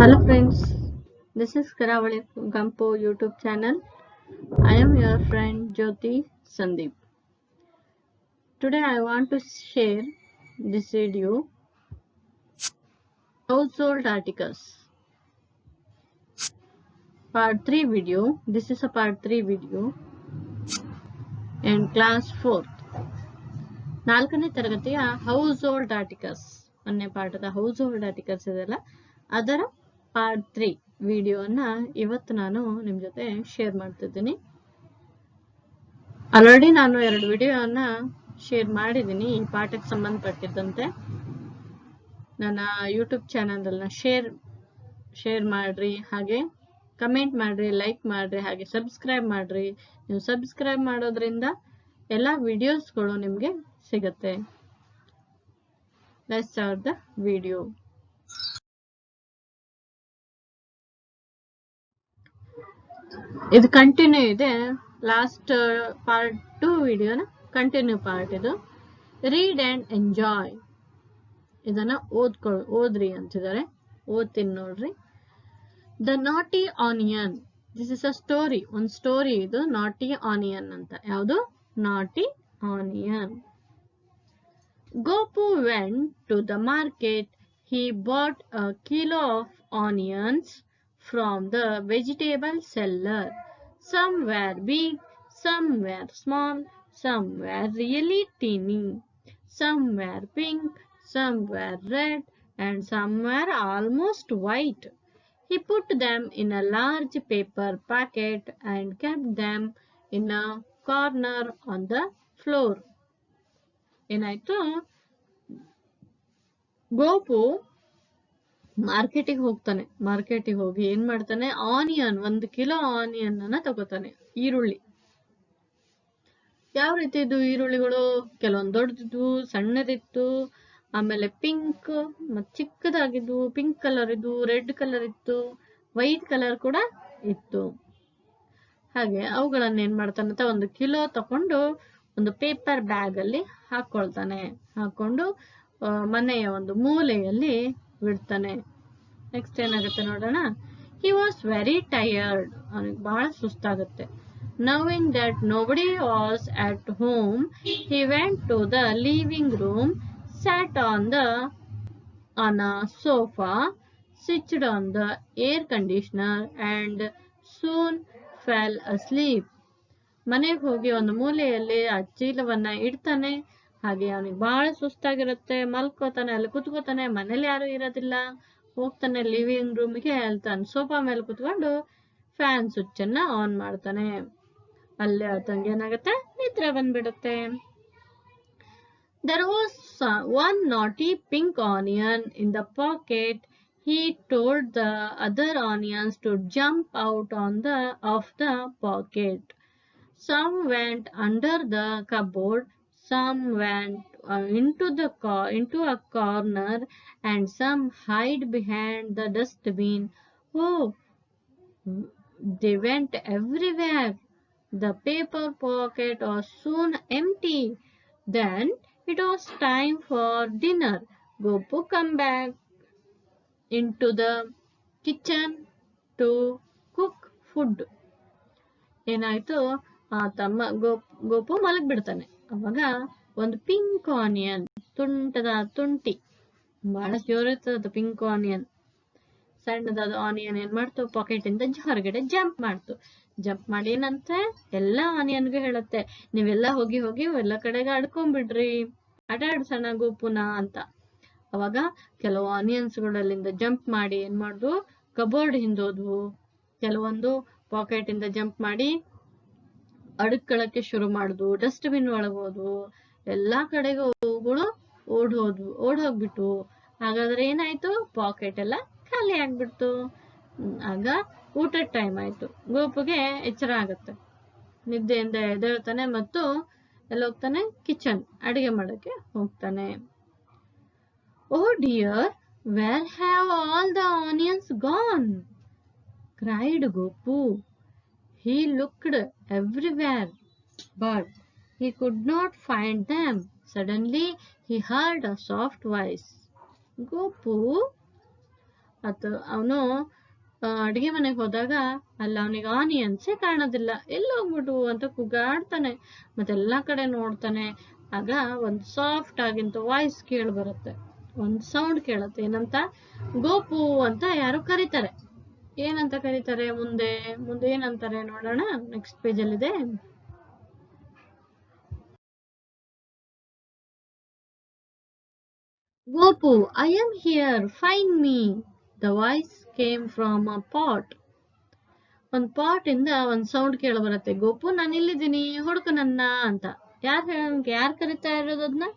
Hello friends, this is Karavali Gampo YouTube channel. I am your friend Jyoti Sandeep. Today I want to share this video household articles. Part 3 video. This is a part 3 video and class 4. ನಾಲ್ಕನೇ ತರಗತಿಯ house hold articles ಒಂದನೇ ಪಾಠದ house hold articles ಇದೆಲ್ಲ ಅದರ part three ವಿಡಿಯೋನ ಇವತ್ತು ನಾನು ನಿಮ್ಮ ಜೊತೆ ಶೇರ್ ಮಾಡ್ತಿದ್ದೀನಿ. ಆಲ್ರೆಡಿ ನಾನು ಎರಡು ವಿಡಿಯೋನ ಶೇರ್ ಮಾಡಿದ್ದೀನಿ, ಈ ಪಾಠಕ್ಕೆ ಸಂಬಂಧಪಟ್ಟಿದ್ದಂತೆ. ನನ್ನ ಯೂಟ್ಯೂಬ್ ಚಾನಲ್ನ ಶೇರ್ ಶೇರ್ ಮಾಡ್ರಿ, ಹಾಗೆ ಕಮೆಂಟ್ ಮಾಡ್ರಿ ಲೈಕ್ ಮಾಡ್ರಿ, ಹಾಗೆ ಸಬ್ಸ್ಕ್ರೈಬ್ ಮಾಡ್ರಿ. ನೀವು ಸಬ್ಸ್ಕ್ರೈಬ್ ಮಾಡೋದ್ರಿಂದ ಎಲ್ಲ ವಿಡಿಯೋಸ್ಗಳು ನಿಮಗೆ ಸಿಗುತ್ತೆ. ಲೆಟ್ಸ್ ಆರ್ ದ ವಿಡಿಯೋ ಇದು ಕಂಟಿನ್ಯೂ ಇದೆ. ಲಾಸ್ಟ್ ಪಾರ್ಟ್ ಟು ವಿಡಿಯೋನ ಕಂಟಿನ್ಯೂ ಪಾರ್ಟ್ ಇದು. ರೀಡ್ ಅಂಡ್ ಎಂಜಾಯ್ ಇದನ್ನ ಓದ್ಕೊಳ್ ಓದ್ರಿ ಅಂತಿದ್ದಾರೆ. ಓದ್ತೀನಿ ನೋಡ್ರಿ. The naughty onion this is a story ಒಂದು ಸ್ಟೋರಿ ಇದು. ನಾಟಿ ಆನಿಯನ್ ಅಂತ. ಯಾವುದು? Naughty onion Gopu went to the market he bought a kilo of onions. from the vegetable seller. Some were big, some were small, some were really teeny. Some were pink, some were red, and some were almost white. He put them in a large paper packet and kept them in a corner on the floor. ಏನಾಯ್ತು ಗೋಪು ಮಾರ್ಕೆಟಿಗೆ ಹೋಗ್ತಾನೆ. ಮಾರ್ಕೆಟಿಗೆ ಹೋಗಿ ಏನ್ ಮಾಡ್ತಾನೆ? Onion, ಒಂದು kilo onion ಅನ್ನ ತಗೋತಾನೆ, ಈರುಳ್ಳಿ. ಯಾವ ರೀತಿ ಇದ್ದು ಈರುಳ್ಳಿಗಳು? ಕೆಲವೊಂದು ದೊಡ್ಡದಿದ್ವು ಸಣ್ಣದಿತ್ತು, ಆಮೇಲೆ ಪಿಂಕ್ ಮತ್ ಚಿಕ್ಕದಾಗಿದ್ವು ಪಿಂಕ್ ಕಲರ್ ಇದ್ವು ರೆಡ್ ಕಲರ್ ಇತ್ತು ವೈಟ್ ಕಲರ್ ಕೂಡ ಇತ್ತು. ಹಾಗೆ ಅವುಗಳನ್ನ ಏನ್ ಮಾಡ್ತಾನಂತ ಒಂದು ಕಿಲೋ ತಕೊಂಡು ಒಂದು ಪೇಪರ್ ಬ್ಯಾಗ್ ಅಲ್ಲಿ ಹಾಕೊಳ್ತಾನೆ. ಹಾಕೊಂಡು ಮನೆಯ ಒಂದು ಮೂಲೆಯಲ್ಲಿ ಬಿಡ್ತಾನೆ. ನೆಕ್ಸ್ಟ್ ಏನಾಗುತ್ತೆ ನೋಡೋಣ? ಹಿ ವಾಸ್ ವೆರಿ ಟಯರ್ಡ್ ಅವನಿಗೆ ಬಹಳ ಸುಸ್ತಾಗುತ್ತೆ. Knowing that nobody was at home he went to the living room sat on the on a sofa switched on the air conditioner and soon fell sleep ಮನೆಗೆ ಹೋಗಿ ಒಂದು ಮೂಲೆಯಲ್ಲಿ ಆ ಚೀಲವನ್ನ ಇಡ್ತಾನೆ. ಹಾಗೆ ಅವನಿಗೆ ಬಹಳ ಸುಸ್ತಾಗಿರುತ್ತೆ ಮಲ್ಕೋತಾನೆ ಅಲ್ಲಿ ಕುತ್ಕೋತಾನೆ ಮನೇಲಿ ಯಾರು ಇರೋದಿಲ್ಲ. ಹೋಗ್ತಾನೆ ಲಿವಿಂಗ್ ರೂಮ್ಗೆ ಹೇಳ್ತಾನೆ ಸೋಫಾ ಮೇಲೆ ಕುತ್ಕೊಂಡು ಫ್ಯಾನ್ ಸ್ವಿಚ್ ಅನ್ನ ಆನ್ ಮಾಡ್ತಾನೆ. ಅಲ್ಲೇ ಆತಂಗೆ ಏನಾಗುತ್ತೆ? ನಿದ್ರೆ ಬಂದ್ಬಿಡುತ್ತೆ. There was one naughty pink onion in the pocket. He told the other onions to jump out on the of the pocket. Some went under the cupboard, some went uh, into the co- into a corner, and some hide behind the dustbin. Oh, they went everywhere. The paper pocket was soon empty. Then it was time for dinner. Gopu come back into the kitchen to cook food. ಏನಾಯ್ತು ಆ ತಮ್ಮ ಗೋಪ್ ಗೋಪು ಮಲಗ್ ಬಿಡ್ತಾನೆ ಅವಾಗ ಒಂದು pink onion ತುಂಟದ ತುಂಟಿ, ಬಹಳ ಅದು pink onion ಸಣ್ಣದಾದ onion ಏನ್ ಮಾಡ್ತು? ಪಾಕೆಟ್ ಇಂದ ಹೊರಗಡೆ ಜಂಪ್ ಮಾಡ್ತು. ಜಂಪ್ ಮಾಡಿ ಏನಂತೆ? ಎಲ್ಲಾ ಆನಿಯನ್ಗೂ ಹೇಳುತ್ತೆ, ನೀವೆಲ್ಲ ಹೋಗಿ ಹೋಗಿ ಎಲ್ಲ ಕಡೆಗೆ ಆಡ್ಕೊಂಡ್ಬಿಡ್ರಿ ಆಟ ಆಡ್ಸೋಣ ಗೋಪುನ ಅಂತ. ಅವಾಗ ಕೆಲವು ಆನಿಯನ್ಸ್ ಗಳಲ್ಲಿಂದ ಜಂಪ್ ಮಾಡಿ ಏನ್ ಮಾಡುದು? ಕಬೋರ್ಡ್ ಹಿಂದೋದ್ವು. ಕೆಲವೊಂದು ಪಾಕೆಟ್ ಇಂದ ಜಂಪ್ ಮಾಡಿ ಅಡ್ಕೊಳ್ಳಕ್ಕೆ ಶುರು ಮಾಡುದು, ಡಸ್ಟ್ಬಿನ್ ಒಳಗೋದು, ಎಲ್ಲಾ ಕಡೆಗೆ ಅವುಗಳು ಓಡ್ ಹೋದ್ವು, ಓಡ್ ಹೋಗ್ಬಿಟ್ವು. ಹಾಗಾದ್ರೆ ಏನಾಯ್ತು? ಪಾಕೆಟ್ ಎಲ್ಲ ಖಾಲಿ ಆಗ್ಬಿಡ್ತು. ಆಗ ಊಟದ ಟೈಮ್ ಆಯ್ತು. ಗೋಪುಗೆ ಎಚ್ಚರ ಆಗುತ್ತೆ. ನಿದ್ದೆಯಿಂದ ಎದ್ದೇಳ್ತಾನೆ ಮತ್ತು ಎಲ್ಲ ಹೋಗ್ತಾನೆ ಕಿಚನ್ ಅಡಿಗೆ ಮಾಡಕ್ಕೆ ಹೋಗ್ತಾನೆ. ಓ dear where have all the onions gone cried Gopu. He looked everywhere, but he could not find them. Suddenly, he heard a soft voice. Gopu, ಅದು ಅವನು ಅಡುಗೆ ಮನೆಗೆ ಹೋದಾಗ ಅಲ್ಲಿ ಅವನಿಗೆ ಆನಿಯನ್ಸೇ ಕಾಣೋದಿಲ್ಲ. ಎಲ್ಲೋಗ್ಬಿಟ್ಟು ಅಂತ ಕುಗ್ಗಾಡ್ತಾನೆ ಮತ್ತೆಲ್ಲ ಕಡೆ ನೋಡ್ತಾನೆ. ಆಗ ಒಂದು ಸಾಫ್ಟ್ ಆಗಿಂತ ವಾಯ್ಸ್ ಕೇಳಿ ಬರುತ್ತೆ. ಒಂದು ಸೌಂಡ್ ಕೇಳುತ್ತೆ. ಏನಂತ? ಗೋಪು ಅಂತ ಯಾರು ಕರೀತಾರೆ. ಏನಂತ ಕರೀತಾರೆ? ಮುಂದೆ ಮುಂದೆ ಏನಂತಾರೆ ನೋಡೋಣ. ನೆಕ್ಸ್ಟ್ ಪೇಜ್ ಅಲ್ಲಿದೆ. Gopu I am here find me the voice came from a pot ಒಂದ್ ಪಾಟ್ ಇಂದ ಒಂದ್ ಸೌಂಡ್ ಕೇಳ ಬರುತ್ತೆ. ಗೋಪು, ನಾನು ಇಲ್ಲಿದ್ದೀನಿ. ಹುಡುಕು ನನ್ನ ಅಂತ. ಯಾರ್ ಯಾರ್ ಕರಿತಾ ಇರೋದು ಅದನ್ನ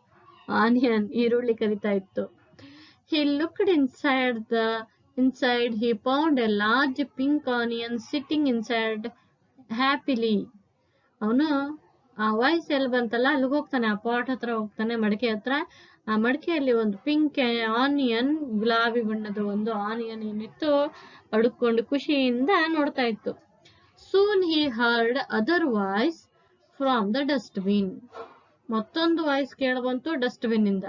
ಆನಿಯನ್, ಈರುಳ್ಳಿ ಕರಿತಾ ಇತ್ತು. He looked inside the inside he found a large pink onion sitting inside happily ಅವನು ಆ ವಾಯ್ಸ್ ಎಲ್ಲಿ ಬಂತಲ್ಲ ಅಲ್ಲಿಗೆ ಹೋಗ್ತಾನೆ, ಆ ಪಾಟ್ ಹತ್ರ ಹೋಗ್ತಾನೆ, ಮಡಿಕೆ ಹತ್ರ. ಆ ಮಡಿಕೆಯಲ್ಲಿ ಒಂದು ಪಿಂಕ್ ಆನಿಯನ್ ಗುಲಾಬಿ ಬಣ್ಣದ ಒಂದು ಆನಿಯನ್ ಏನಿತ್ತು ಅಡುಕೊಂಡು ಖುಷಿಯಿಂದ ನೋಡ್ತಾ ಇತ್ತು. Soon he heard other voice from the dustbin ಮತ್ತೊಂದು ವಾಯ್ಸ್ ಕೇಳಬಂತು ಡಸ್ಟ್ಬಿನ್ ಇಂದ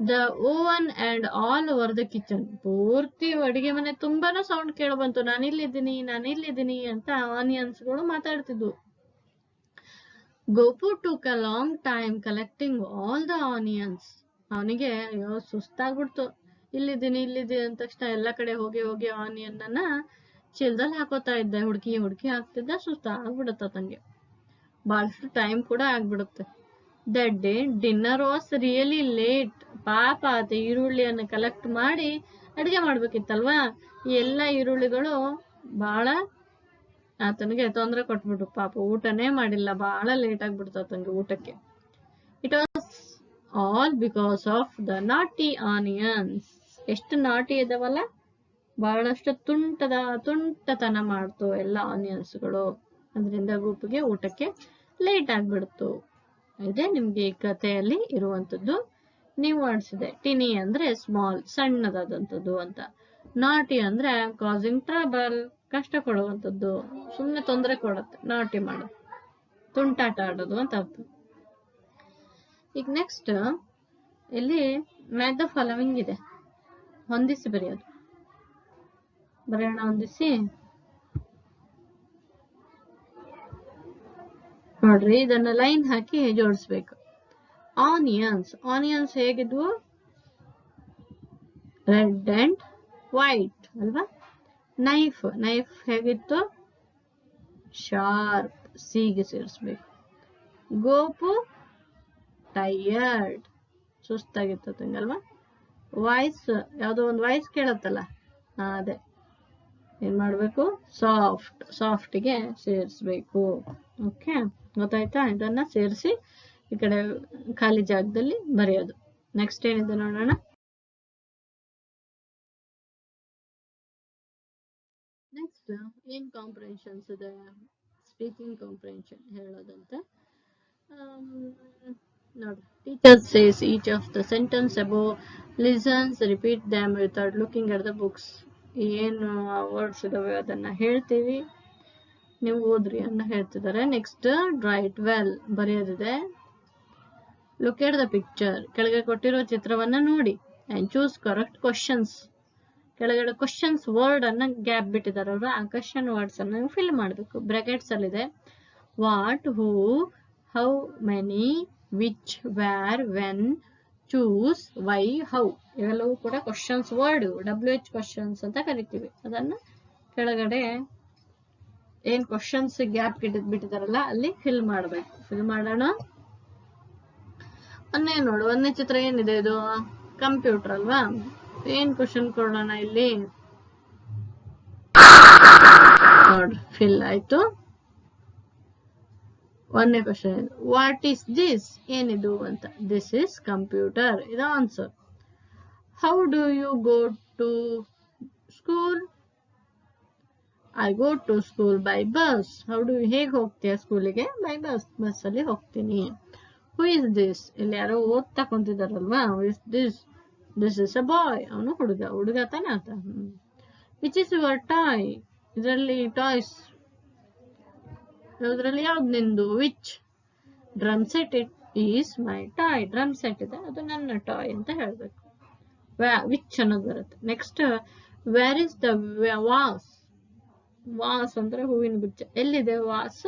the oven and all over the kitchen ಪೂರ್ತಿ ಅಡಿಗೆ ಮನೆ ತುಂಬಾನೇ ಸೌಂಡ್ ಕೇಳಬಂತು. ನಾನು ಇಲ್ಲಿದ್ದೀನಿ ನಾನು ಇಲ್ಲಿದ್ದೀನಿ ಅಂತ ಆನಿಯನ್ಸ್ಗಳು ಮಾತಾಡ್ತಿದ್ವು. Gopu took a long time collecting all the onions ಅವನಿಗೆ, ಅಯ್ಯೋ, ಸುಸ್ತಾಗ್ಬಿಡ್ತು. ಇಲ್ಲಿದ್ದೀನಿ ಇಲ್ಲಿದ್ದೀನಿ ಅಂದ ತಕ್ಷಣ ಎಲ್ಲ ಕಡೆ ಹೋಗಿ ಹೋಗಿ ಆನಿಯನ್ ಅನ್ನ ಚೀಲದಲ್ಲಿ ಹಾಕೋತಾ ಇದ್ದೆ. ಹುಡುಕಿ ಹುಡುಕಿ ಹಾಕ್ತಿದ್ದ, ಸುಸ್ತಾಗ್ಬಿಡುತ್ತ ತಂಗೆ. ಬಹಳಷ್ಟು ಟೈಮ್ ಕೂಡ ಆಗ್ಬಿಡುತ್ತೆ. That day dinner was really late ಪಾಪ ಆತ ಈರುಳ್ಳಿಯನ್ನು ಕಲೆಕ್ಟ್ ಮಾಡಿ ಅಡುಗೆ ಮಾಡ್ಬೇಕಿತ್ತಲ್ವಾ? ಎಲ್ಲ ಈರುಳ್ಳಿಗಳು ಬಹಳ ಆತನಿಗೆ ತೊಂದರೆ ಕೊಟ್ಬಿಟ್ರು. ಪಾಪ ಊಟನೇ ಮಾಡಿಲ್ಲ ಬಹಳ ಲೇಟ್ ಆಗ್ಬಿಡ್ತು ಆತನಿಗೆ ಊಟಕ್ಕೆ. It was all because of the naughty onions ಎಷ್ಟು ನಾಟಿ ಇದಾವಲ್ಲ? ಬಹಳಷ್ಟು ತುಂಟದ, ತುಂಟತನ ಮಾಡ್ತು ಎಲ್ಲ ಆನಿಯನ್ಸ್ಗಳು ಅದರಿಂದ ಗುಂಪಿಗೆ ಊಟಕ್ಕೆ ಲೇಟ್ ಆಗ್ಬಿಡ್ತು. ಇದೆ. ನಿಮ್ಗೆ ಈ ಕಥೆಯಲ್ಲಿ ಇರುವಂತದ್ದು ನೀವು ಆಡಿಸಿದೆ ಟಿನಿ ಅಂದ್ರೆ ಸ್ಮಾಲ್, ಸಣ್ಣದಾದಂಥದ್ದು ಅಂತ. ನಾಟಿ ಅಂದ್ರೆ ಕಾಸಿಂಗ್ ಟ್ರಬಲ್ ಕಷ್ಟ ಕೊಡುವಂಥದ್ದು. ಸುಮ್ಮನೆ ತೊಂದರೆ ಕೊಡುತ್ತೆ, ನಾಟಿ ಮಾಡೋದು. ತುಂಟಾಟ ಆಡೋದು ಅಂತ ಅರ್ಥ. ಈಗ ನೆಕ್ಸ್ಟ್ ಇಲ್ಲಿ ಮ್ಯಾಚ್ ದ ಫಾಲೋವಿಂಗ್ ಇದೆ. ಹೊಂದಿಸಿ ಬರೆಯೋದು. ಬರೆಯೋಣ, ಹೊಂದಿಸಿ. ನೋಡ್ರಿ, ಇದನ್ನ ಲೈನ್ ಹಾಕಿ ಜೋಡಿಸ್ಬೇಕು. ಆನಿಯನ್ಸ್ ಆನಿಯನ್ಸ್ ಹೇಗಿದ್ವು? ರೆಡ್ ಅಂಡ್ ವೈಟ್ ಅಲ್ವಾ? ನೈಫ್ ನೈಫ್ ಹೇಗಿತ್ತು? ಶಾರ್ಪ್ ಸಿಗೆ ಸೇರಿಸ್ಬೇಕು. ಗೋಪು ಟಯರ್ಡ್ ಸುಸ್ತಾಗಿತ್ತು ತಂಗಲ್ವಾ ವಾಯ್ಸ್ ಯಾವುದೋ ಒಂದು ವಾಯ್ಸ್ ಕೇಳತ್ತಲ್ಲ? ಅದೇ. ಏನ್ ಮಾಡ್ಬೇಕು? ಸಾಫ್ಟ್ ಸಾಫ್ಟ್ಗೆ ಸೇರಿಸ್ಬೇಕು. ಓಕೆ ಗೊತ್ತಾಯ್ತಾ? ಇದನ್ನ ಸೇರಿಸಿ ಈ ಕಡೆ ಖಾಲಿ ಜಾಗದಲ್ಲಿ ಬರೆಯೋದು. ನೆಕ್ಸ್ಟ್ ಏನಿದೆ ನೋಡೋಣ. ನೆಕ್ಸ್ಟ್ ಏನ್ ಕಾಂಪ್ರೆನ್ಷನ್ಸ್ ಇದೆ. ಸ್ಪೀಕಿಂಗ್ ಕಾಂಪ್ರೆನ್ಷನ್ ಹೇಳೋದಂತ. ನೋಡಿ. Teacher says each of the sentence above listens repeat them without looking at the books ಏನು ವರ್ಡ್ಸ್ ಇದಾವೆ ಅದನ್ನ ಹೇಳ್ತೀವಿ. ನೀವು ಓದ್ರಿ ಅಂತ ಹೇಳ್ತಿದ್ದಾರೆ. ನೆಕ್ಸ್ಟ್ ಡ್ರೈಟ್ ವೆಲ್ ಬರೆಯೋದಿದೆ. ಲುಕ್ ಎಟ್ ದ ಪಿಕ್ಚರ್ ಕೆಳಗೆ ಕೊಟ್ಟಿರೋ ಚಿತ್ರವನ್ನ ನೋಡಿ ಅಂಡ್ ಚೂಸ್ ಕರೆಕ್ಟ್ ಕ್ವಶನ್ಸ್ ಕೆಳಗಡೆ ಕ್ವಶನ್ಸ್ ವರ್ಡ್ ಅನ್ನ ಗ್ಯಾಪ್ ಬಿಟ್ಟಿದ್ದಾರೆ. ಅವರು ಆ ಕ್ವಶನ್ ವರ್ಡ್ಸ್ ಅನ್ನ ಫಿಲ್ ಮಾಡಬೇಕು. ಬ್ರಾಕೆಟ್ಸ್ ಅಲ್ಲಿದೆ. What who how many which where when whose why how ಇವೆಲ್ಲವೂ ಕೂಡ questions word W H questions ಅಂತ ಕರಿತೀವಿ. ಅದನ್ನ ಕೆಳಗಡೆ ಏನ್ ಕ್ವಶನ್ಸ್ ಗ್ಯಾಪ್ ಬಿಟ್ಟಿದಾರಲ್ಲ, ಅಲ್ಲಿ ಫಿಲ್ ಮಾಡಬೇಕು. ಫಿಲ್ ಮಾಡೋಣ. ಒಂದೇ ನೋಡು ಒಂದನೇ ಚಿತ್ರ ಏನಿದೆ ಇದು? ಕಂಪ್ಯೂಟರ್ ಅಲ್ವಾ? ಏನ್ ಕ್ವಶನ್ ಕೊಡೋಣ ಇಲ್ಲಿ? ನೋಡ್ರಿ ಫಿಲ್ ಆಯ್ತು. ಒಂದನೇ ಕ್ವಶನ್ ವಾಟ್ ಈಸ್ ದಿಸ್ ಏನಿದು ಅಂತ. ದಿಸ್ ಇಸ್ ಕಂಪ್ಯೂಟರ್ ಇದು answer how do you go to school I go to school by bus ಹೌದು ಹೇಗೆ ಹೋಗ್ತೀಯ ಸ್ಕೂಲಿಗೆ ಬೈ ಬಸ್ ಬಸ್ ಅಲ್ಲಿ ಹೋಗ್ತೀನಿ. ಹೂ ಇಸ್ ದಿಸ್ ಇಲ್ಲಿ ಯಾರೋ ಓದ್ತಾ ಕುಂತಿದಾರಲ್ವಾ? Who is this this is a boy ಅವನು ಹುಡುಗ. ಹುಡುಗ ತಾನೇ ಆತ. ವಿಚ್ ಇಸ್ ಯುವರ್ ಟಾಯ್ ಇದರಲ್ಲಿ ಟಾಯ್ಸ್ ಅದರಲ್ಲಿ ಯಾವ್ದು ನಿಂದು? Which drum set it is my toy drum set ಇದೆ. ಅದು ನನ್ನ ಟಾಯ್ ಅಂತ ಹೇಳ್ಬೇಕು. ವಿಚ್ ಅನ್ನೋದು ಬರುತ್ತೆ. Next where is the vase vase ಅಂದ್ರೆ ಹೂವಿನ ಗುಚ್ಚ ಎಲ್ಲಿದೆ vase?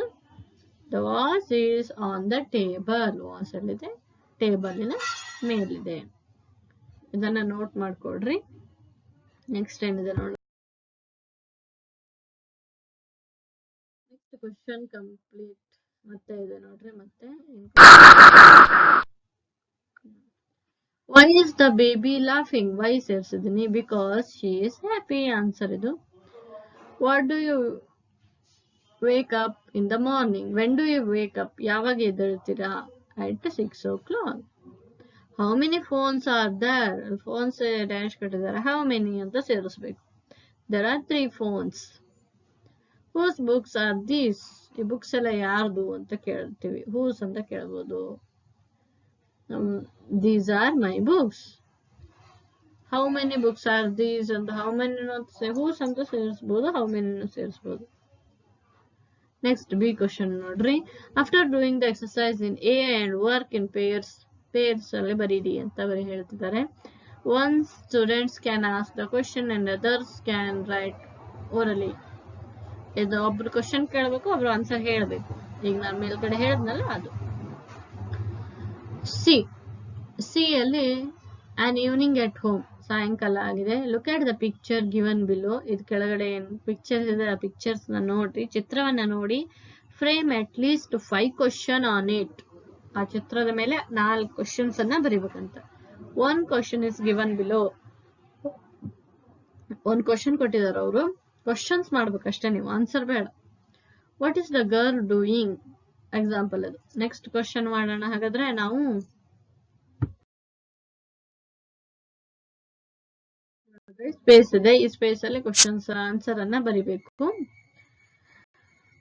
The vase is on the table vase ಎಲ್ಲಿದೆ? ಟೇಬಲಿನ ಮೇಲಿದೆ. ಇದನ್ನ ನೋಟ್ ಮಾಡ್ಕೊಡ್ರಿ. ನೆಕ್ಸ್ಟ್ ಏನಿದೆ ನೋಡಿ ನೆಕ್ಸ್ಟ್ ಕ್ವಶನ್ ಕಂಪ್ಲೀಟ್ ಮತ್ತೆ ಇದೆ ನೋಡ್ರಿ, ಮತ್ತೆ why is the baby laughing why ಸೇರ್ಸಿದೀನಿ? Because she is happy answer ಇದು. What do you wake up in the morning when do you wake up ಯಾವಾಗ ಎದ್ದೇಳ್ತೀರಾ? At six o'clock how many phones are there phones dash ಕಟ್ಟಿದ್ದಾರೆ. How many ಅಂತ ಸೇರಿಸ್ಬೇಕು. There are three phones whose books are these ಈ books ಎಲ್ಲ ಯಾರ್ದು ಅಂತ ಕೇಳ್ತೀವಿ. Whose ಅಂತ ಕೇಳ್ಬೋದು. These are my books how many books are these ಅಂತ ಹೌ ಮೆನಿ ಅಂತ ಹೂಸ್ ಅಂತ ಸೇರಿಸ್ಬೋದು ಹೌ ಮೆನಿ ಸೇರಿಸ್ಬೋದು ನೆಕ್ಸ್ಟ್ ಬಿ ಕ್ವಶನ್ ನೋಡ್ರಿ. After doing the exercise in A and work in pairs pairs ಅಲ್ಲಿ ಬರೀರಿ ಅಂತ ಬರೀ ಹೇಳ್ತಿದ್ದಾರೆ. One students can ask the question and others can write orally ಇದು ಒಬ್ರು ಕ್ವಶನ್ ಕೇಳಬೇಕು, ಒಬ್ರು ಆನ್ಸರ್ ಹೇಳಬೇಕು. ಈಗ ನಾನು ಮೇಲ್ಗಡೆ ಹೇಳಿದ್ನಲ್ಲ ಅದು. ಸಿ ಸಿ ಅಲ್ಲಿ ಆನ್ ಈವ್ನಿಂಗ್ ಎಟ್ ಹೋಮ್ ಸಾಯಂಕಾಲ ಆಗಿದೆ. Look at the picture given below ಇದು ಕೆಳಗಡೆ ಏನು ಪಿಕ್ಚರ್ಸ್ ಇದೆ? ಆ ಪಿಕ್ಚರ್ಸ್ನ ನೋಡ್ರಿ ಚಿತ್ರವನ್ನ ನೋಡಿ frame at least five question on it ಆ ಚಿತ್ರದ ಮೇಲೆ ನಾಲ್ಕು ಕ್ವಶನ್ಸ್ ಅನ್ನ ಬರಿಬೇಕಂತ. One question is given below ಒಂದ್ ಕ್ವಶನ್ ಕೊಟ್ಟಿದ್ದಾರೆ ಅವರು. ಕ್ವಶನ್ಸ್ ಮಾಡ್ಬೇಕಷ್ಟೇ ನೀವು. ಆನ್ಸರ್ ಬೇಡ. What is the girl doing example ಅದು. ನೆಕ್ಸ್ಟ್ ಕ್ವಶನ್ ಮಾಡೋಣ. ಹಾಗಾದ್ರೆ ನಾವು ಸ್ಪೇಸ್ ಇದೆ. ಈ ಸ್ಪೇಸ್ ಅಲ್ಲಿ ಕ್ವಶನ್ಸ್ ಆನ್ಸರ್ ಅನ್ನ ಬರಿಬೇಕು.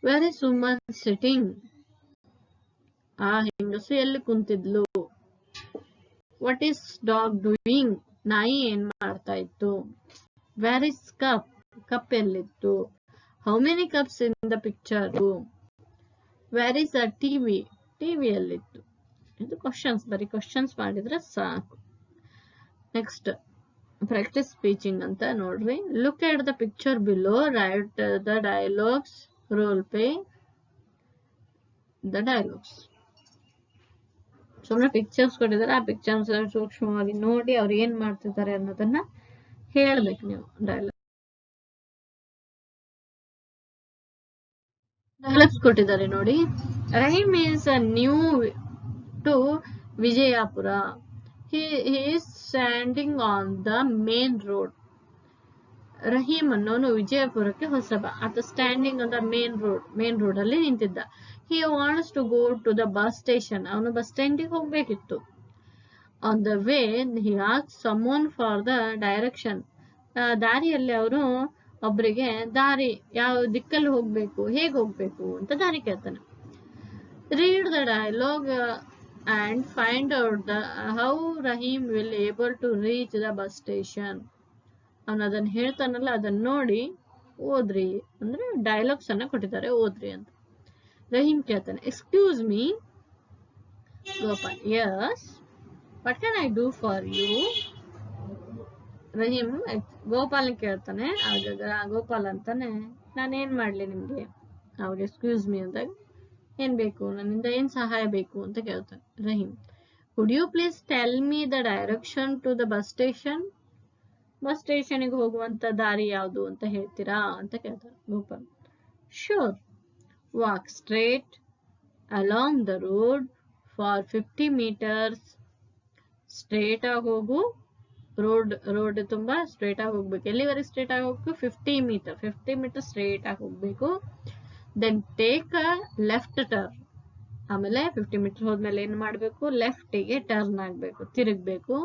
ವೆರ್ ಇಸ್ ವುಮನ್ ಸಿಟಿಂಗ್ ಆ ಹೆಂಗಸು ಎಲ್ಲಿ ಕುಂತಿದ್ಲು? ವಾಟ್ ಈಸ್ ಡಾಗ್ ಡೂಯಿಂಗ್ ನಾಯಿ ಏನ್ ಮಾಡ್ತಾ ಇತ್ತು? Where is cup cup ಎಲ್ಲಿತ್ತು? How many cups in the picture where is a TV TV ಎಲ್ಲಿತ್ತು? ಇದು ಕ್ವಶನ್ಸ್ ಬರೀ ಕ್ವಶನ್ಸ್ ಮಾಡಿದ್ರೆ ಸಾಕು. ನೆಕ್ಸ್ಟ್ ಪ್ರಾಕ್ಟೀಸ್ ಸ್ಪೀಚಿಂಗ್ ಅಂತ ನೋಡ್ರಿ. Look at the picture below write the dialogues role play the dialogues ಸುಮ್ಮನೆ pictures ಕೊಟ್ಟಿದ್ದಾರೆ. ಆ pictures ಸೂಕ್ಷ್ಮವಾಗಿ ನೋಡಿ ಅವ್ರು ಏನ್ ಮಾಡ್ತಿದ್ದಾರೆ ಅನ್ನೋದನ್ನ ಹೇಳ್ಬೇಕು ನೀವು ಡೈಲಾಗ್ ಡೈಲಾಗ್ಸ್ ಕೊಟ್ಟಿದ್ದಾರೆ ನೋಡಿ. Rahim is new to Vijayapura he is standing on the main road Rahim ಅನ್ನೋನು ವಿಜಯಪುರಕ್ಕೆ ಹೊಸಬ. ಆತ standing on main road main road ಅಲ್ಲಿ ನಿಂತಿದ್ದ. He wants to go to the bus station ಅವನು ಬಸ್ ಸ್ಟ್ಯಾಂಡಿಗೆ ಹೋಗ್ಬೇಕಿತ್ತು. ಆನ್ ದ ವೇ ಹಿ ಆಸ್ ಸಮೋನ್ ಫಾರ್ ದ ಡೈರೆಕ್ಷನ್ ದಾರಿಯಲ್ಲಿ ಅವರು ಒಬ್ಬರಿಗೆ ದಾರಿ, ಯಾವ ದಿಕ್ಕಲ್ಲಿ ಹೋಗ್ಬೇಕು? ಹೇಗೆ ಹೋಗ್ಬೇಕು? ಅಂತ ದಾರಿ ಕೇಳ್ತಾನೆ. Read the dialogue and find out the, how Rahim will able to reach the bus station. ಅವನು ಅದನ್ನ ಹೇಳ್ತಾನಲ್ಲ, ಅದನ್ನ ನೋಡಿ ಓದ್ರಿ ಅಂದ್ರೆ ಡೈಲಾಗ್ಸ್ ಅನ್ನ ಕೊಟ್ಟಿದ್ದಾರೆ ಓದ್ರಿ ಅಂತ. ರಹೀಮ್ ಕೇಳ್ತಾನೆ excuse me Gopal yes what can I do for you Rahim Gopal ಕೇಳ್ತಾನೆ ಆಗ ಗೋಪಾಲ್ ಅಂತಾನೆ, ನಾನೇನ್ ಮಾಡ್ಲಿ ನಿಮ್ಗೆ? ಅವಾಗ ಎಕ್ಸ್ಕ್ಯೂಸ್ ಮೀ ಅಂದಾಗ ಏನ್ ಬೇಕು? ನನ್ನಿಂದ ಏನ್ ಸಹಾಯ ಬೇಕು ಅಂತ ಕೇಳ್ತಾನೆ Rahim. Could you please tell me the direction to the bus station bus ಸ್ಟೇಷನ್ಗೆ ಹೋಗುವಂತ ದಾರಿ ಯಾವುದು ಅಂತ ಹೇಳ್ತೀರಾ ಅಂತ ಕೇಳ್ತಾರೆ Gopal. Sure walk straight along the road for fifty metres straight ಆಗಿ ಹೋಗು. ರೋಡ್ ರೋಡ್ ತುಂಬಾ ಸ್ಟ್ರೇಟ್ ಆಗಿ ಹೋಗ್ಬೇಕು. ಎಲ್ಲಿವರೆಗೆ ಸ್ಟ್ರೇಟ್ ಆಗಿ ಹೋಗ್ಬೇಕು? Fifty metre fifty metre straight ಆಗಿ ಹೋಗ್ಬೇಕು. Then take a left turn ಆಮೇಲೆ ಫಿಫ್ಟಿ ಮೀಟರ್ ಹೋದ್ಮೇಲೆ ಏನ್ ಮಾಡ್ಬೇಕು? ಲೆಫ್ಟಿಗೆ ಟರ್ನ್ ಆಗ್ಬೇಕು. ತಿರುಗ್ಬೇಕು.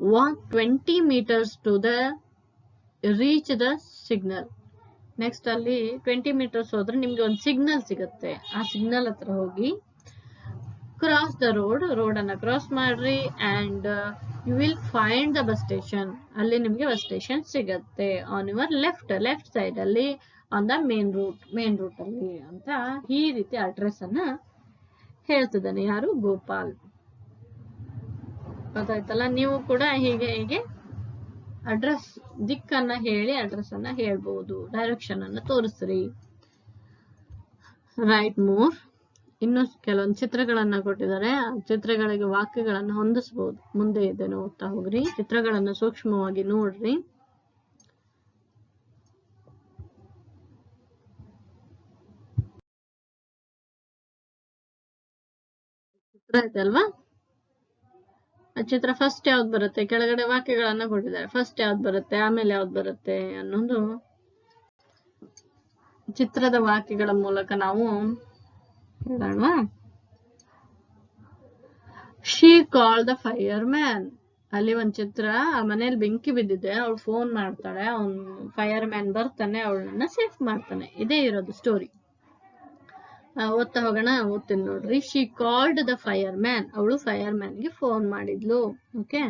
Walk twenty metres to the reach the signal next ಅಲ್ಲಿ ಟ್ವೆಂಟಿ ಮೀಟರ್ಸ್ ಹೋದ್ರೆ ನಿಮ್ಗೆ ಒಂದು ಸಿಗ್ನಲ್ ಸಿಗುತ್ತೆ. ಆ ಸಿಗ್ನಲ್ ಹತ್ರ ಹೋಗಿ ಕ್ರಾಸ್ ದ ರೋಡ್ ರೋಡ್ ಅನ್ನ ಕ್ರಾಸ್ ಮಾಡ್ರಿ and you will find the bus station ಅಲ್ಲಿ ನಿಮ್ಗೆ ಬಸ್ ಸ್ಟೇಷನ್ ಸಿಗತ್ತೆ. On your left left side ಅಲ್ಲಿ on the main route main route ಅಲ್ಲಿ ಅಂತ ಈ ರೀತಿ ಅಡ್ರೆಸ್ ಅನ್ನ ಹೇಳ್ತಿದ್ದಾನೆ ಯಾರು? ಗೋಪಾಲ್. ಗೊತ್ತಾಯ್ತಲ್ಲ? ನೀವು ಕೂಡ ಹೀಗೆ ಹೀಗೆ ಅಡ್ರೆಸ್ ದಿಕ್ಕನ್ನ ಹೇಳಿ ಅಡ್ರೆಸ್ ಅನ್ನ ಹೇಳ್ಬಹುದು ಡೈರೆಕ್ಷನ್ ಅನ್ನ ತೋರಿಸ್ರಿ. ರೈಟ್ ಮೂರ್ ಇನ್ನು ಕೆಲವೊಂದು ಚಿತ್ರಗಳನ್ನ ಕೊಟ್ಟಿದ್ದಾರೆ. ಚಿತ್ರಗಳಿಗೆ ವಾಕ್ಯಗಳನ್ನ ಹೊಂದಿಸಬಹುದು ಮುಂದೆ ಇದೆ ನೋಡ್ತಾ ಹೋಗ್ರಿ. ಚಿತ್ರಗಳನ್ನ ಸೂಕ್ಷ್ಮವಾಗಿ ನೋಡ್ರಿ. ಇದೆ ಅಲ್ವಾ ಚಿತ್ರ ಫಸ್ಟ್ ಯಾವ್ದು ಬರುತ್ತೆ? ಕೆಳಗಡೆ ವಾಕ್ಯಗಳನ್ನ ಕೊಟ್ಟಿದ್ದಾರೆ. ಫಸ್ಟ್ ಯಾವ್ದು ಬರುತ್ತೆ? ಆಮೇಲೆ ಯಾವ್ದು ಬರುತ್ತೆ ಅನ್ನೋದು ಚಿತ್ರದ ವಾಕ್ಯಗಳ ಮೂಲಕ ನಾವು ಹೇಳೋಣ. She call the fireman ಅಲ್ಲಿ ಒಂದ್ ಚಿತ್ರ, ಆ ಮನೇಲಿ ಬೆಂಕಿ ಬಿದ್ದಿದೆ. ಅವಳು ಫೋನ್ ಮಾಡ್ತಾಳೆ. ಅವ್ನು ಫೈರ್ ಮ್ಯಾನ್ ಬರ್ತಾನೆ. ಅವಳನ್ನ ಸೇಫ್ ಮಾಡ್ತಾನೆ. ಇದೇ ಇರೋದು ಸ್ಟೋರಿ ಓದ್ತಾ ಹೋಗೋಣ ಓದ್ತೀನಿ ನೋಡ್ರಿ. She called the fireman ಅವಳು ಫೈರ್ ಮ್ಯಾನ್ಗೆ ಫೋನ್ ಮಾಡಿದ್ಲು. ಓಕೆ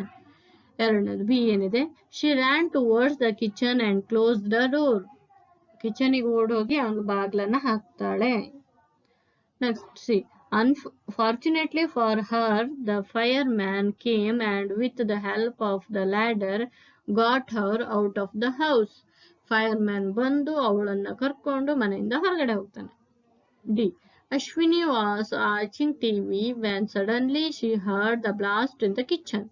ಎರಡನೇದು ಬಿ ಏನಿದೆ? She ran towards the kitchen and close the door ಕಿಚನಿಗೆ ಓಡೋಗಿ ಅವನು ಬಾಗ್ಲನ್ನ ಹಾಕ್ತಾಳೆ. Next C unfortunately for her the fireman came and with the help of the ladder got her out of the house fireman ಬಂದು ಅವಳನ್ನ ಕರ್ಕೊಂಡು ಮನೆಯಿಂದ ಹೊರಗಡೆ ಹೋಗ್ತಾನೆ. D. Ashwini was watching TV when suddenly she heard the blast in the kitchen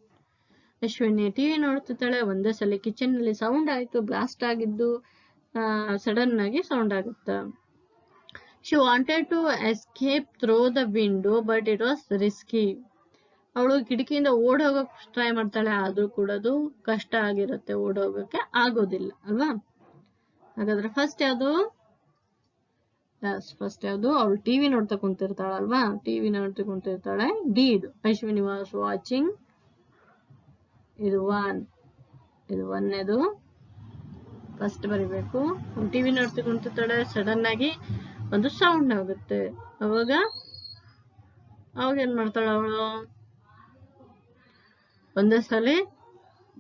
Ashwini TV ನೋಡ್ತಿದ್ದಾಳೆ ಒಂದೇ ಸಲ ಕಿಚನ್ನಲ್ಲಿ sound ಆಯಿತು. ಬ್ಲಾಸ್ಟ್ ಆಗಿದ್ದು ಸಡನ್ ಆಗಿ ಸೌಂಡ್ ಆಗುತ್ತೆ. She wanted to escape through the window but it was risky ಅವಳು ಕಿಟಕಿಯಿಂದ ಓಡ್ ಟ್ರೈ ಮಾಡ್ತಾಳೆ. ಆದ್ರೂ ಕೂಡ ಅದು ಕಷ್ಟ ಆಗಿರುತ್ತೆ. ಓಡ್ ಹೋಗಕ್ಕೆ ಆಗೋದಿಲ್ಲ, ಅಲ್ವಾ? ಹಾಗಾದ್ರೆ ಫಸ್ಟ್ ಯಾವುದು? ಫಸ್ಟ್ ಯಾವುದು? ಅವಳು ಟಿವಿ ನೋಡ್ತಾ ಕುಂತಿರ್ತಾಳಲ್ವಾ? ಟಿವಿ ನೋಡ್ತಾ ಕುಂತಿರ್ತಾಳೆ. ಡಿ ಇದು. ಅಶ್ವಿನಿ ವಾಸ್ ವಾಚಿಂಗ್ ಇದು ಒನ್ ಇದು ಒಂದೇದು ಫಸ್ಟ್ ಬರಿಬೇಕು. ಟಿವಿ ನೋಡ್ತಾ ಕುಂತಿರ್ತಾಳೆ. ಸಡನ್ ಆಗಿ ಒಂದು ಸೌಂಡ್ ಆಗುತ್ತೆ. ಅವಾಗ ಅವಾಗ ಏನ್ ಮಾಡ್ತಾಳ ಅವಳು? ಒಂದೇ ಸಲ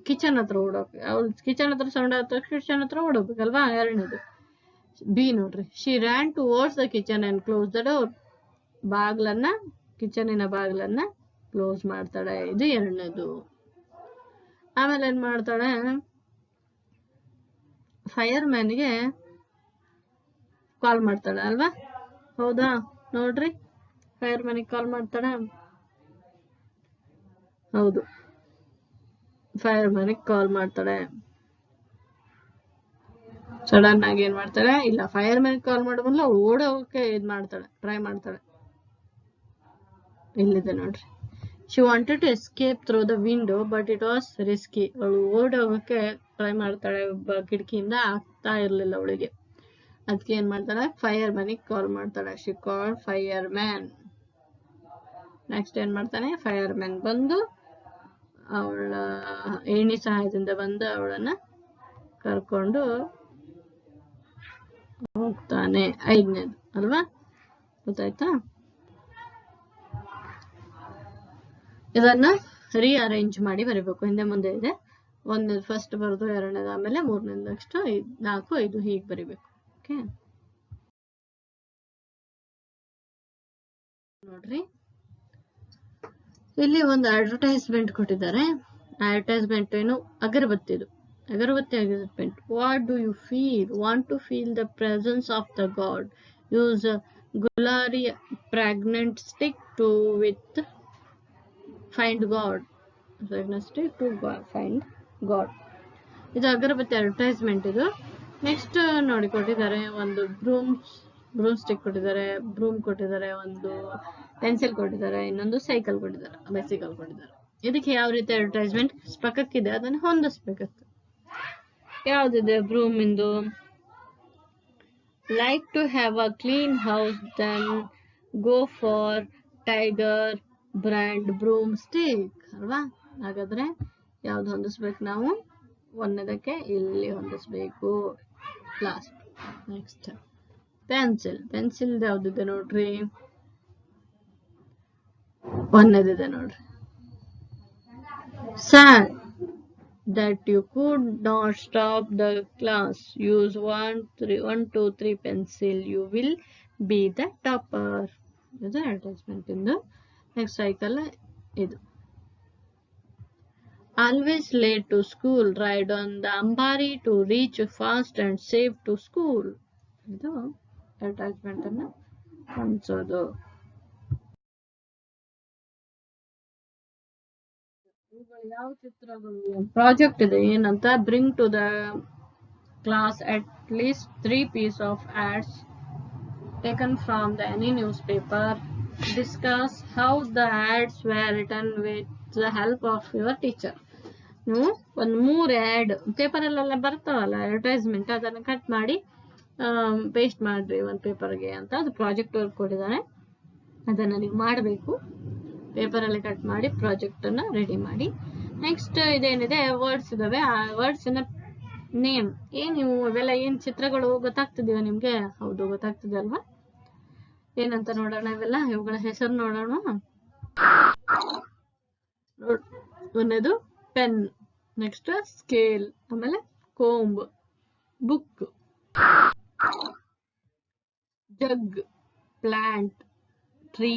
ಕಿಚನ್ ಹತ್ರ ಓಡೋಕೆ. ಅವಳು ಕಿಚನ್ ಹತ್ರ ಸೌಂಡ್ ಆದ ತಕ್ಷಣ ಕಿಚನ್ ಹತ್ರ ಓಡೋಗ್ಬೇಕಲ್ವಾ? ಎರಡನೇದು. ಬಿ ನೋಡ್ರಿ. She ran towards the kitchen and close the door ಬಾಗ್ಲನ್ನ ಕಿಚನಿನ ಬಾಗ್ಲನ್ನ ಕ್ಲೋಸ್ ಮಾಡ್ತಾಳೆ. ಇದು ಎರಡನೇದು. ಆಮೇಲೆ ಏನ್ ಮಾಡ್ತಾಳೆ? ಫೈರ್ ಮ್ಯಾನ್ಗೆ ಕಾಲ್ ಮಾಡ್ತಾಳೆ ಅಲ್ವಾ? ಹೌದಾ? ನೋಡ್ರಿ. ಫೈರ್ ಮ್ಯಾನಿಗೆ ಕಾಲ್ ಮಾಡ್ತಾಳೆ. ಹೌದು. ಫೈರ್ ಮ್ಯಾನಿಗೆ ಕಾಲ್ ಮಾಡ್ತಾಳೆ. ಸಡನ್ ಆಗಿ ಏನ್ ಮಾಡ್ತಾಳೆ? ಇಲ್ಲ ಫೈರ್ ಮ್ಯಾನ್ ಕಾಲ್ ಬದ್ಲು ಓಡೋಕೆ ಇದ್ ಮಾಡ್ತಾಳೆ ಟ್ರೈ ಮಾಡ್ತಾಳೆ. ಇಲ್ಲಿದೆ ನೋಡ್ರಿ. She wanted to escape through the window but it was risky ಅವಳು ಓಡೋಗಕ್ಕೆ ಟ್ರೈ ಮಾಡ್ತಾಳೆ ಕಿಟಕಿಯಿಂದ ಆಗ್ತಾ ಇರ್ಲಿಲ್ಲ ಅವಳಿಗೆ. ಅದಕ್ಕೆ ಏನ್ ಮಾಡ್ತಾಳೆ? ಫೈರ್ ಮ್ಯಾನಿಗೆ ಕಾಲ್ ಮಾಡ್ತಾಳೆ. She call fireman next ಏನ್ ಮಾಡ್ತಾನೆ? ಫೈರ್ ಮ್ಯಾನ್ ಬಂದು ಅವಳ, ಏಣಿ ಸಹಾಯದಿಂದ ಬಂದು ಅವಳನ್ನ ಕರ್ಕೊಂಡು ಹೋಗ್ತಾನೆ. ಐದನೇದು ಅಲ್ವಾ? ಗೊತ್ತಾಯ್ತಾ? ಇದನ್ನ ರೀಅರೇಂಜ್ ಮಾಡಿ ಬರೀಬೇಕು. ಹಿಂದೆ ಮುಂದೆ ಇದೆ. ಒಂದನೇದು ಫಸ್ಟ್ ಬರೆದು, ಎರಡನೇದು ಆಮೇಲೆ ಮೂರನೇದು ನೆಕ್ಸ್ಟ್ ನಾಲ್ಕು, ಐದು ಹೀಗೆ ಬರಿಬೇಕು. ಓಕೆ ನೋಡ್ರಿ. ಇಲ್ಲಿ ಒಂದು ಅಡ್ವರ್ಟೈಸ್ಮೆಂಟ್ ಕೊಟ್ಟಿದ್ದಾರೆ. ಅಡ್ವರ್ಟೈಸ್ಮೆಂಟ್ ಏನು? ಅಗರಬತ್ತಿದು. Agarbatti advertisement what do you feel want to feel the presence of the god use ಗುಲಾರಿ fragrant stick to with find god stick to find god ಇದು ಅಗರಬತ್ತಿ ಅಡ್ವರ್ಟೈಸ್ಮೆಂಟ್ ಇದು. ನೆಕ್ಸ್ಟ್ ನೋಡಿ, ಕೊಟ್ಟಿದ್ದಾರೆ, ಒಂದು ಬ್ರೂಮ್ ಬ್ರೂಮ್ ಸ್ಟಿಕ್ ಕೊಟ್ಟಿದ್ದಾರೆ broom ಕೊಟ್ಟಿದ್ದಾರೆ, ಒಂದು pencil ಕೊಟ್ಟಿದ್ದಾರೆ, ಇನ್ನೊಂದು ಸೈಕಲ್ ಕೊಟ್ಟಿದ್ದಾರೆ ಬೈಸಿಕಲ್ ಕೊಟ್ಟಿದ್ದಾರೆ. ಇದಕ್ಕೆ ಯಾವ ರೀತಿ ಅಡ್ವರ್ಟೈಸ್ಮೆಂಟ್ ಪಕ್ಕಕ್ಕಿದೆ? ಅದನ್ನು ಹೊಂದಿಸ್ಬೇಕಂತ. ಯಾವ್ದಿದೆ broom into? Like to have a clean house then go for tiger brand broom stick ಅಲ್ವಾ? ಹಾಗಾದ್ರೆ ಯಾವ್ದು ಹೊಂದಿಸ್ಬೇಕು ನಾವು? ಒಂದಕ್ಕೆ ಇಲ್ಲಿ ಹೊಂದಿಸ್ಬೇಕು. ಲಾಸ್ಟ್ ನೆಕ್ಸ್ಟ್ ಪೆನ್ಸಿಲ್ ಪೆನ್ಸಿಲ್ ಯಾವ್ದಿದೆ ನೋಡ್ರಿ? ಒಂದದಿದೆ ನೋಡ್ರಿ. Said that you could not stop the class use one three one two three pencil you will be the topper ಇದು in the ನೆಕ್ಸ್ಟ್ cycle ಇದು always late to school ride on the ambari to reach fast and safe to school ಇದು attachment ಅನ್ನ ಹೊಂದಿಸೋದು ಇವುಗಳು ಚಿತ್ರಗಳು? Project ಇದೆ ಏನಂತ? Bring to the class at least three piece of ads taken from the any newspaper discuss how the ads were return with the help of your teacher ನೀವು ಒಂದು ಮೂರು ಆ್ಯಡ್ ಪೇಪರಲ್ಲೆಲ್ಲ ಬರ್ತಾವಲ್ಲ ಅಡ್ವರ್ಟೈಸ್ಮೆಂಟ್ ಅದನ್ನು ಕಟ್ ಮಾಡಿ paste ಮಾಡ್ರಿ ಒಂದು ಪೇಪರ್ಗೆ ಅಂತ. ಅದು ಪ್ರಾಜೆಕ್ಟ್ ವರ್ಕ್ ಕೊಟ್ಟಿದ್ದಾನೆ ಅದನ್ನು ನೀವು ಮಾಡಬೇಕು. ಪೇಪರಲ್ಲಿ ಕಟ್ ಮಾಡಿ ಪ್ರಾಜೆಕ್ಟನ್ನು ರೆಡಿ ಮಾಡಿ. ನೆಕ್ಸ್ಟ್ ಇದೇನಿದೆ ವರ್ಡ್ಸ್ ಇದಾವೆ. ಆ ವರ್ಡ್ಸ್ ವರ್ಡ್ಸಿನ ನೇಮ್. ಏನ್ ನೀವು ಇವೆಲ್ಲ ಏನು ಚಿತ್ರಗಳು ಗೊತ್ತಾಗ್ತಿದೀವ ನಿಮಗೆ? ಹೌದು, ಗೊತ್ತಾಗ್ತಿದೆ ಅಲ್ವಾ? ಏನಂತ ನೋಡೋಣ ಇವೆಲ್ಲ, ಇವುಗಳ ಹೆಸರು ನೋಡೋಣ. ನೋಡ್ ಒಂದೇದು ಪೆನ್, ನೆಕ್ಸ್ಟ್ ಸ್ಕೇಲ್, ಆಮೇಲೆ comb, book. Jug, plant, tree.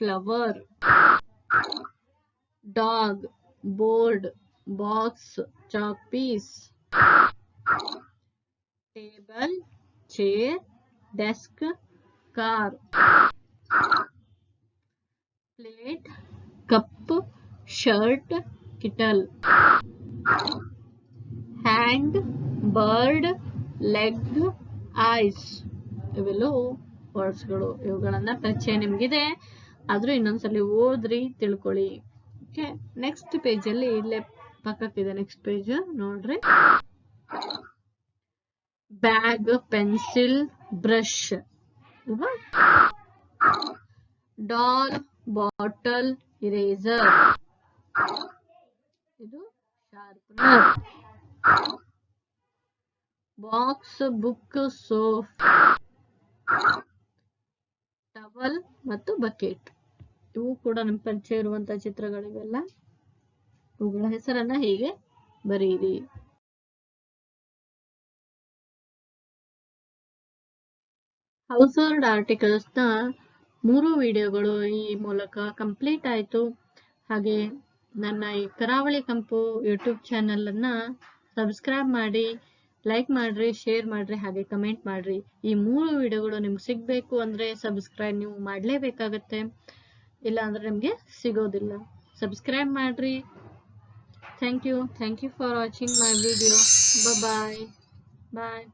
Flower dog board box chalk piece table chair desk car plate cup shirt kettle hand bird leg eyes ಇವೆಲ್ಲವೂ ವರ್ಡ್ಸ್ಗಳು ಇವುಗಳನ್ನ ಪರಿಚಯ ನಿಮ್ಗಿದೆ. ಆದ್ರೂ ಇನ್ನೊಂದ್ಸಲಿ ಓದ್ರಿ, ತಿಳ್ಕೊಳ್ಳಿ. ಓಕೆ ನೆಕ್ಸ್ಟ್ ಪೇಜಲ್ಲಿ ಇಲ್ಲೇ ಪಕ್ಕಕ್ಕಿದೆ ನೆಕ್ಸ್ಟ್ ಪೇಜ್ ನೋಡ್ರಿ. Bag pencil brush doll bottle eraser ಇದು sharpener box book soap towel ಮತ್ತು ಬಕೆಟ್ ಇವು ಕೂಡ ನಮ್ಮ ಪರಿಚಯ ಇರುವಂತಹ ಚಿತ್ರಗಳಿವೆಲ್ಲ. ಇವುಗಳ ಹೆಸರನ್ನ ಹೀಗೆ ಬರೆಯಿರಿ. ಹೌಸ್ ಹೋಲ್ಡ್ ಆರ್ಟಿಕಲ್ಸ್ನ ಮೂರು ವಿಡಿಯೋಗಳು ಈ ಮೂಲಕ ಕಂಪ್ಲೀಟ್ ಆಯ್ತು. ಹಾಗೆ ನನ್ನ ಈ ಕರಾವಳಿ ಕಂಪು ಯೂಟ್ಯೂಬ್ ಚಾನೆಲ್ ಅನ್ನ ಸಬ್ಸ್ಕ್ರೈಬ್ ಮಾಡಿ, ಲೈಕ್ ಮಾಡ್ರಿ, ಶೇರ್ ಮಾಡ್ರಿ, ಹಾಗೆ ಕಮೆಂಟ್ ಮಾಡ್ರಿ. ಈ ಮೂರು ವಿಡಿಯೋಗಳು ನಿಮ್ಗೆ ಸಿಗ್ಬೇಕು ಅಂದ್ರೆ ಸಬ್ಸ್ಕ್ರೈಬ್ ನೀವು ಮಾಡ್ಲೇಬೇಕಾಗತ್ತೆ. ಇಲ್ಲ ಅಂದ್ರೆ ನಿಮಗೆ ಸಿಗೋದಿಲ್ಲ. ಸಬ್ಸ್ಕ್ರೈಬ್ ಮಾಡ್ರಿ. Thank you thank you for watching my video bye bye